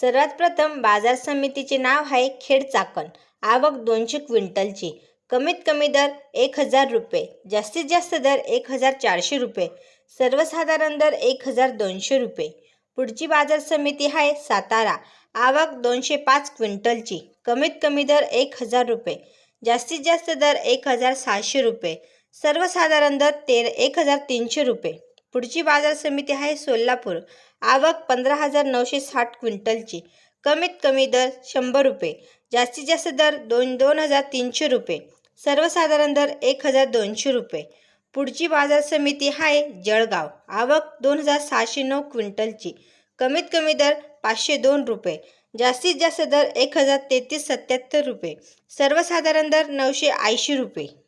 सर्वात प्रथम बाजार समितीचे नाव आहे खेड चाकण. आवक दोनशे क्विंटलची. कमीत कमी दर एक हजार रुपये. जास्तीत जास्त दर एक हजार चारशे रुपये. सर्वसाधारण दर एक हजार दोनशे रुपये. पुढची बाजार समिती आहे सातारा. आवक दोनशे पाच क्विंटलची. कमीत कमी दर एक हजार रुपये. जास्तीत जास्त दर एक हजार सहाशे रुपये. सर्वसाधारण दर तेर एक हजार तीनशे रुपये. पुढची बाजार समिती आहे सोलापूर. आवक पंधरा हजार नऊशे साठ क्विंटलची. कमीत कमी दर शंभर रुपये. जास्तीत जास्त दर दोन दोन हजार तीनशे रुपये. सर्वसाधारण दर एक हजार दोनशे रुपये. पुढची बाजार समिती आहे जळगाव. आवक दोन हजार सहाशे नऊ क्विंटलची. कमीत कमी दर पाचशे दोन रुपये. जास्तीत जास्त दर एक हजार तेहतीस सत्याहत्तर रुपये. सर्वसाधारण दर नऊशे ऐंशी रुपये.